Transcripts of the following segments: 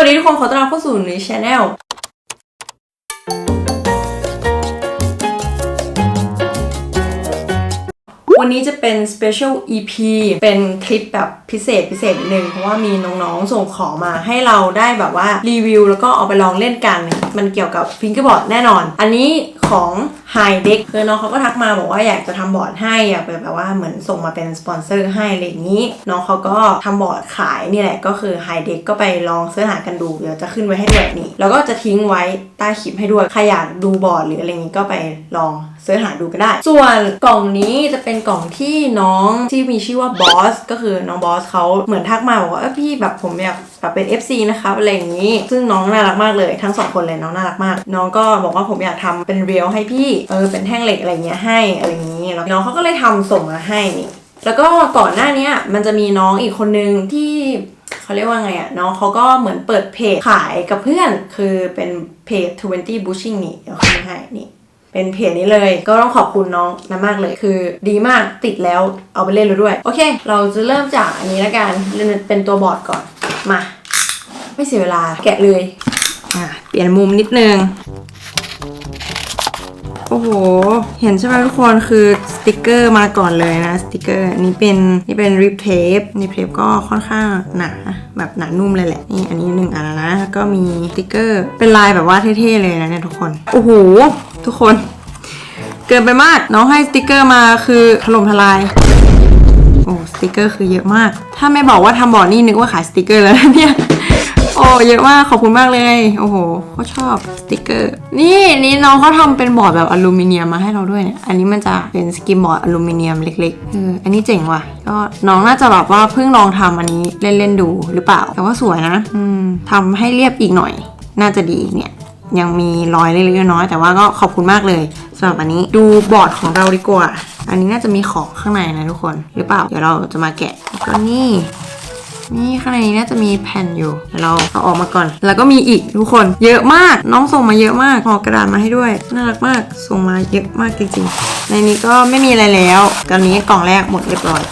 วัสดีทุกคนขอต้อนรับเข้าสู่ในช anel วันนี้จะเป็น special EP เป็นคลิปแบบพิเศษพิเศษหนึ่งเพราะว่ามีน้องๆ ส่งของมาให้เราได้แบบว่ารีวิวแล้วก็เอาไปลองเล่นกัน มันเกี่ยวกับ fingerboard แน่นอน อันนี้ ของ High Deck คือน้องเขาก็ทักมาบอกว่าอยากจะทำบอร์ดให้อยากแบบว่าเหมือนส่งมาเป็นสปอนเซอร์ให้อะไรอย่างนี้ น้องเขาก็ทำบอร์ดขายนี่แหละก็คือ High Deck ก็ไปลองเสิร์ชหากันดูเดี๋ยวจะขึ้นไว้ให้ด้วยนี่แล้วก็จะทิ้งไว้ใต้คลิปให้ด้วยใครอยากดูบอร์ดหรืออะไรอย่างนี้ก็ไปลองเสิร์ชหาดูก็ได้ ส่วนกล่องนี้จะเป็นกล่องที่น้องที่มีชื่อว่าบอสก็คือน้องบอสเขาเหมือนทักมาบอกว่าเออพี่แบบผมอยากแบบเป็น FC นะครับอะไรอย่างนี้ ซึ่งน้องน่ารักมากเลยทั้งสองคนเลยน้องน่ารักมาก น้องก็บอกว่าผมอยากทำเป็นเรียลให้พี่เออเป็นแท่งเหล็กอะไรเงี้ยให้อะไรอย่างนี้แล้วน้องเขาก็เลยทำส่งมาให้นี่แล้วก็ก่อนหน้าเนี้ยมันจะมีน้องอีกคนนึงที่เขาเรียกว่าไงอะน้องเขาก็เหมือนเปิดเพจขายกับเพื่อน คือเป็นเพจ 20 bushing นี่เดี๋ยวขึ้นมาให้นี่เป็นเพจนี้เลย ก็ต้องขอบคุณน้องนะมากเลย คือดีมากติดแล้วเอาไปเล่นเลยด้วย โอเค เราจะเริ่มจากอันนี้แล้วกันเล่นเป็นตัวบอร์ดก่อนมา ไม่เสียเวลาแกะเลย อะ เปลี่ยนมุมนิดนึง โอ้โห เห็นใช่ไหมทุกคนคือสติกเกอร์มาก่อนเลยนะสติกเกอร์นี่เป็นนี่เป็นริปเทปนี่เทปก็ค่อนข้างหนาแบบหนานุ่มเลยแหละนี่อันนี้หนึ่งอันแล้วนะก็มีสติกเกอร์เป็นลายแบบว่าเท่ๆเลยนะเนี่ยทุกคนโอ้โหทุกคน เกินไปมากน้องให้สติกเกอร์มาคือถล่มทลายโอ้สติกเกอร์คือเยอะมาก ถ้าไม่บอกว่าทำบอร์ดนี่นึกว่าขายสติกเกอร์แล้วเนี่ย โอ้เยอะมากขอบคุณมากเลย โอ้โหเขาชอบสติกเกอร์ นี่นี่น้องเขาทำเป็นบอร์ดแบบอลูมิเนียมมาให้เราด้วยเนี่ยอันนี้มันจะเป็นสกิมบอร์ดอลูมิเนียมเล็กๆเอออันนี้เจ๋งว่ะ ก็น้องน่าจะแบบว่าเพิ่งลองทำอันนี้เล่นๆดูหรือเปล่า แต่ว่าสวยนะอืมทำให้เรียบอีกหน่อย น่าจะดีเนี่ยยังมีรอยเล็กๆน้อยๆแต่ว่าก็ขอบคุณมากเลยสำหรับอันนี้ดูบอร์ดของเราดีกว่า อันนี้น่าจะมีของข้างในนะทุกคน หรือเปล่า เดี๋ยวเราจะมาแกะแล้วก็นี่ นี่ข้างในนี้น่าจะมีแผ่นอยู่เดี๋ยวเราเอาออกมาก่อน แล้วก็มีอีกทุกคนเยอะมากน้องส่งมาเยอะมากห่อกระดาษมาให้ด้วยน่ารักมากส่งมาเยอะมากจริงๆ ในนี้ก็ไม่มีอะไรแล้วตอนนี้กล่องแรกหมดเรียบร้อย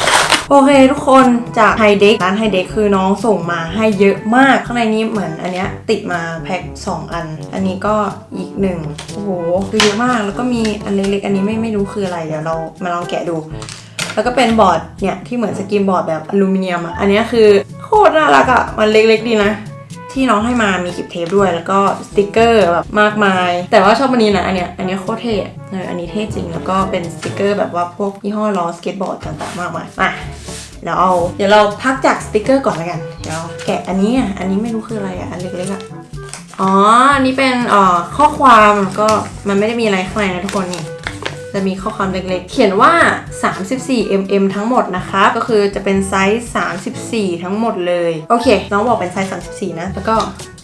โอเคทุกคนจากไฮเด็กร้านไฮเด็กคือน้องส่งมาให้เยอะมากข้างในนี้เหมือนอันเนี้ยติดมาแพ็ค2 อัน อันนี้ก็อีกหนึ่งโอ้โหคือเยอะมากแล้วก็มีอันเล็กๆอันนี้ไม่ไม่รู้คืออะไรเดี๋ยวเรามาลองแกะดู แล้วก็เป็นบอร์ดเนี่ยที่เหมือนสกิมบอร์ดแบบอลูมิเนียมอะอันนี้คือโคตรน่ารักอะมันเล็กๆดีนะ ที่น้องให้มามีคลิปเทปด้วย แล้วก็สติกเกอร์แบบมากมาย แต่ว่าชอบอันนี้นะอันเนี้ยอันเนี้ยโคตรเท่เอออันนี้เท่จริงแล้วก็เป็นสติกเกอร์แบบว่าพวกยี่ห้อล้อสเก็ตบอร์ดต่างๆมากมายมาเดี๋ยวเอาเดี๋ยวเราพักจากสติกเกอร์ก่อนแล้วกันเดี๋ยวแกะอันนี้อะอันนี้ไม่รู้คืออะไรอะอันเล็กๆอะอ๋อ อันนี้เป็นอ่อข้อความก็มันไม่ได้มีอะไรข้างในนะทุกคนนี่ จะมีข้อความเล็กๆ เขียนว่า 34 mm ทั้งหมดนะคะ ก็คือจะเป็นไซส์ 34 ทั้งหมดเลย โอเค น้องบอกเป็นไซส์ 34 นะ แล้วก็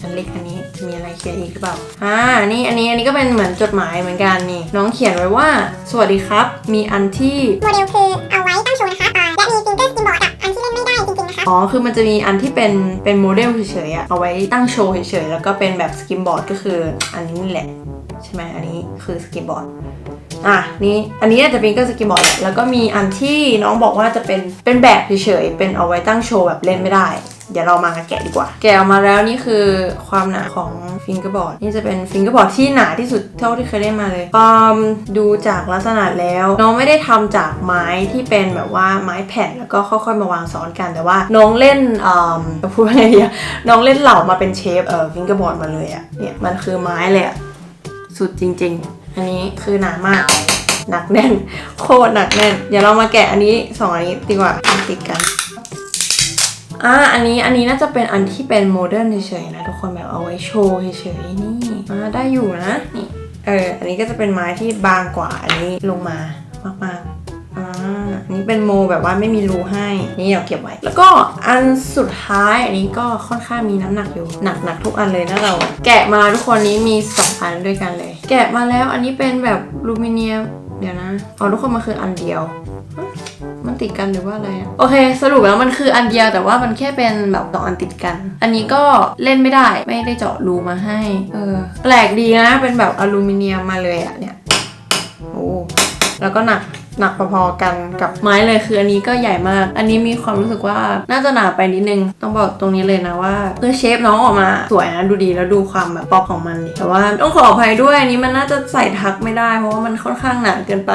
อันเล็กอันนี้จะมีอะไรเขียนอีกหรือเปล่า อ่า นี่อันนี้อันนี้ก็เป็นเหมือนจดหมายเหมือนกันนี่ น้องเขียนไว้ว่า สวัสดีครับ มีอันที่โมเดลคือเอา อ๋อ คือมันจะมีอันที่เป็นเป็นโมเดลเฉยๆอะเอาไว้ตั้งโชว์เฉยๆ แล้วก็เป็นแบบสกิมบอร์ดก็คืออันนี้นี่แหละ ใช่ไหมอันนี้คือสกิมบอร์ดอะนี่อันนี้น่าจะเป็นก็สกิมบอร์ดแหละแล้วก็มีอันที่น้องบอกว่าจะเป็นเป็นแบบเฉยๆเป็นเอาไว้ตั้งโชว์แบบเล่นไม่ได้ เดี๋ยวเรามาแกะดีกว่า แกะออกมาแล้วนี่คือความหนาของฟิงเกอร์บอร์ดนี่จะเป็นฟิงเกอร์บอร์ดที่หนาที่สุดเท่าที่เคยได้มาเลยความดูจากลักษณะแล้วน้องไม่ได้ทำจากไม้ที่เป็นแบบว่าไม้แผ่นแล้วก็ค่อยๆมาวางซ้อนกันแต่ว่าน้องเล่นอ่าจะพูดว่าไงดีอะน้องเล่นเหล่ามาเป็นเชฟเอ่อฟิงเกอร์บอร์ดมาเลยอะเนี่ยมันคือไม้เลยอะสุดจริง ๆ อันนี้คือหนามากหนักแน่น โคตรหนักแน่น เดี๋ยวเรามาแกะอันนี้สองอันนี้ดีกว่าติดกัน อ่าอันนี้อันนี้น่าจะเป็นอันที่เป็นโมเดิร์นเฉยๆนะทุกคนแบบเอาไว้โชว์เฉยๆนี่อ่าได้อยู่นะนี่เอออันนี้ก็จะเป็นไม้ที่บางกว่าอันนี้ลงมามากๆอ่าอันนี้เป็นโมแบบว่าไม่มีรูให้ นี่เราเก็บไว้ แล้วก็อันสุดท้ายอันนี้ก็ค่อนข้างมีน้ำหนักอยู่ หนักหนักทุกอันเลยนะเรา แกะมาทุกคนนี้มีสองอันด้วยกันเลย แกะมาแล้วอันนี้เป็นแบบลูมิเนียม เดี๋ยวนะ อ๋อทุกคนมันคืออันเดียว มันติดกันหรือว่าอะไรอะโอเค สรุปแล้วมันคืออันเดียวแต่ว่ามันแค่เป็นแบบสองอันติดกัน อันนี้ก็เล่นไม่ได้ไม่ได้เจาะรูมาให้ เออ แปลกดีนะ เป็นแบบอลูมิเนียมมาเลยอะเนี่ย โอ้ แล้วก็หนัก หนักพอๆกันกับไม้เลยคืออันนี้ก็ใหญ่มาก อันนี้มีความรู้สึกว่าน่าจะหนาไปนิดนึง ต้องบอกตรงนี้เลยนะว่าเออเชฟน้องออกมาสวยนะดูดีแล้วดูความแบบป๊อปของมันแต่ว่าต้องขออภัยด้วยอันนี้มันน่าจะใส่ทักไม่ได้ เพราะว่ามันค่อนข้างหนาเกินไป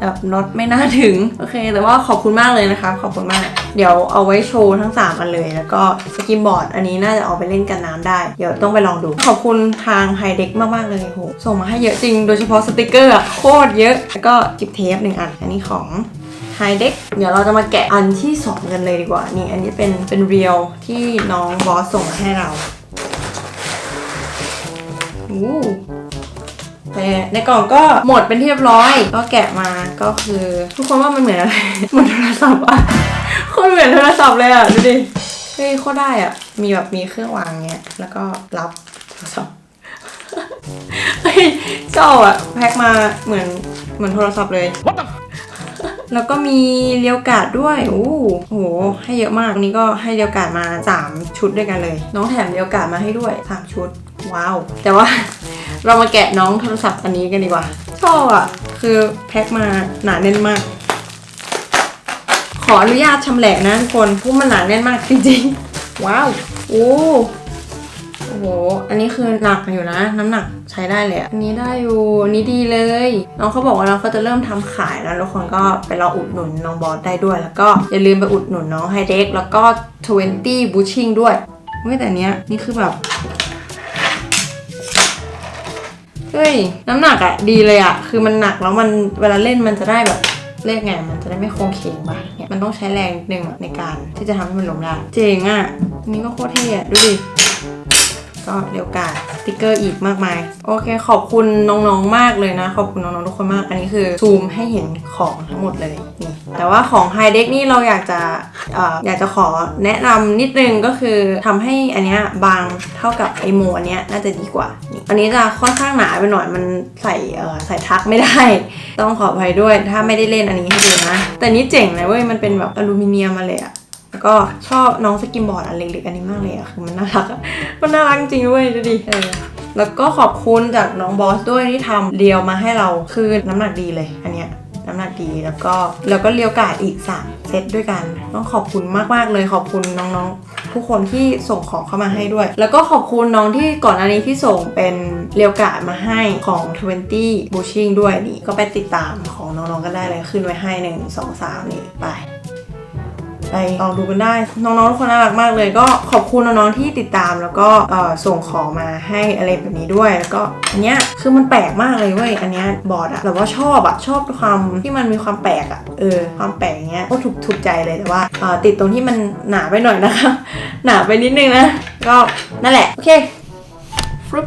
แบบน็อตไม่น่าถึงโอเค แต่ว่าขอบคุณมากเลยนะคะ ขอบคุณมากเดี๋ยวเอาไว้โชว์ทั้ง 3 อันเลย แล้วก็สกิมบอร์ดอันนี้น่าจะเอาไปเล่นกันน้ำได้ เดี๋ยวต้องไปลองดู ขอบคุณทางไฮเด็กมาก ๆ เลยโหส่งมาให้เยอะจริง โดยเฉพาะสติกเกอร์อะโคตรเยอะ แล้วก็จิบเทปหนึ่งอัน อันนี้ของไฮเด็กเดี๋ยวเราจะมาแกะอันที่2กันเลยดีกว่า นี่อันนี้เป็นเป็นเรียลที่น้องบอสส่งมาให้เราอู้แต่ในกล่องก็หมดเป็นที่เรียบร้อย ก็แกะมาก็คือ ทุกคนว่ามันเหมือนอะไร เหมือนโทรศัพท์อะ คตรเหมือนโทรศัพท์เลยอะ ดูดิ เฮ้ยโคตรได้อะ มีแบบมีเครื่องวางเงี้ย แล้วก็รับโทรศัพท์เฮ้ยชอบอะ แพ็คมาเหมือนเหมือนโทรศัพท์เลย แล้วก็มีเรียวการ์ดด้วย โอ้โห ให้เยอะมากวันนี้ก็ให้เรียวการ์ดมา 3 ชุดด้วยกันเลย น้องแถมเรียวการ์ดมาให้ด้วย 3 ชุด ว้าว แต่ว่าเรามาแกะน้องโทรศัพท์อันนี้กันดีกว่าชอบอะ คือแพ็คมาหนาแน่นมากข ออนุญาตชำแหละนะทุกคนเพราะมันหนาแน่นมากจริงๆ ว้าว โอ้โอ้โห อันนี้คือหนักอยู่นะ น้ำหนักใช้ได้เลยอะอันนี้ได้อยู่นี้ดีเลย น้องเขาบอกว่าน้องเขาจะเริ่มทำขายแล้วทุกคนก็ไปรออุดหนุนน้องบอสได้ด้วย แล้วก็อย่าลืมไปอุดหนุนน้องไฮเด็กแล้วก็ 20บูชิ่งด้วยเฮ้ยแต่อันเนี้ยนี่คือแบบ เฮ้ย น้ำหนักอะดีเลยอะคือมันหนักแล้วมันเวลาเล่นมันจะได้แบบ เรียกไงมันจะได้ไม่โค้งเคงปเนี่ยมันต้องใช้แรงนิดนึงในการที่จะทำให้มันล้มได้เจ๋งอะนี่ก็โคตรเท่ดูดิ ก็เรียวกาดสติกเกอร์อีกมากมาย โอเค ขอบคุณน้องๆมากเลยนะ ขอบคุณน้องๆทุกคนมาก อันนี้คือซูมให้เห็นของทั้งหมดเลยนี่แต่ว่าของไฮเด็กนี่เราอยากจะออยากจะขอแนะนำนิดนึงก็คือทำให้อันเนี้ยบางเท่ากับไอโมอันเนี้ยน่าจะดีกว่านี่อันนี้จะค่อนข้างหนาไปหน่อยมันใส่ใส่ทักไม่ได้ ต้องขออภัยด้วยถ้าไม่ได้เล่นอันนี้ให้ดูนะ แต่นี้เจ๋งนะเว้ยมันเป็นแบบอลูมิเนียมมาเลยอะ ก็ชอบน้องสกิมบอร์ดอันเล็กๆอันนี้มากเลยอะคือมันน่ารักอะมันน่ารักจริงๆเว้ยดูดิเออแล้วก็ขอบคุณจากน้องบอสด้วยที่ทำเรียวมาให้เราคือน้ำหนักดีเลยอันเนี้ยน้ำหนักดีแล้วก็แล้วก็เรียวกาดอีกสามเซตด้วยกันต้องขอบคุณมากๆเลยขอบคุณน้องๆ ทุกคนที่ส่งของเข้ามาให้ด้วย แล้วก็ขอบคุณน้องที่ก่อนหน้านี้ที่ส่งเป็นเรียวกาดมาให้ของ 20 Bushing ด้วยนี่ก็ไปติดตามของน้องๆกันได้เลยขึ้นไว้ให้หนึ่งสองสามนี่ไป ไปลองดูกันได้ น้องๆทุกคนน่ารักมากเลย ก็ขอบคุณน้องๆที่ติดตามแล้วก็ส่งของมาให้อะไรแบบนี้ด้วย แล้วก็อันเนี้ยคือมันแปลกมากเลยเว้ยอันเนี้ยบอร์ดอะแต่ว่าชอบอะชอบความที่มันมีความแปลกอะเออความแปลกเงี้ยก็ถูกถูกใจเลยแต่ว่าติดตรงที่มันหนาไปหน่อยนะคะ หนาไปนิดนึงนะก็นั่นแหละโอเคฟรุป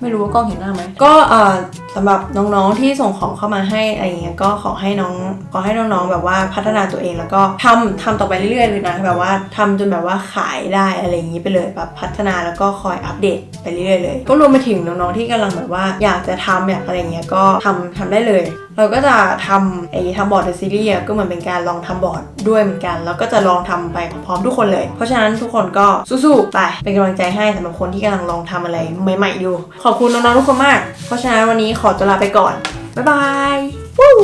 ไม่รู้ว่ากล้องเห็นหน้าไหมก็เอ่อ สำหรับน้องๆที่ส่งของเข้ามาให้อะไรเงี้ยก็ขอให้น้องขอให้น้องๆแบบว่าพัฒนาตัวเองแล้วก็ทำทำต่อไปเรื่อยๆเลยนะแบบว่าทำจนแบบว่าขายได้อะไรอย่างนี้ไปเลยแบบพัฒนาแล้วก็คอยอัปเดตไปเรื่อยๆเลย ก็รวมไปถึงน้องๆที่กำลังแบบว่าอยากจะทำอยากอะไรเงี้ยก็ทำทำได้เลย เราก็จะทำไอ้ทำบอร์ดซีรีส์ก็เหมือนเป็นการลองทำบอร์ดด้วยเหมือนกัน แล้วก็จะลองทำไปพร้อมทุกคนเลย เพราะฉะนั้นทุกคนก็สู้ๆไปเป็นกำลังใจให้สำหรับคนที่กำลังลองทำอะไรใหม่ๆอยู่ ขอบคุณน้องๆทุกคนมาก เพราะฉะนั้นวันนี้ขอตัวลาไปก่อนบ๊ายบายวู้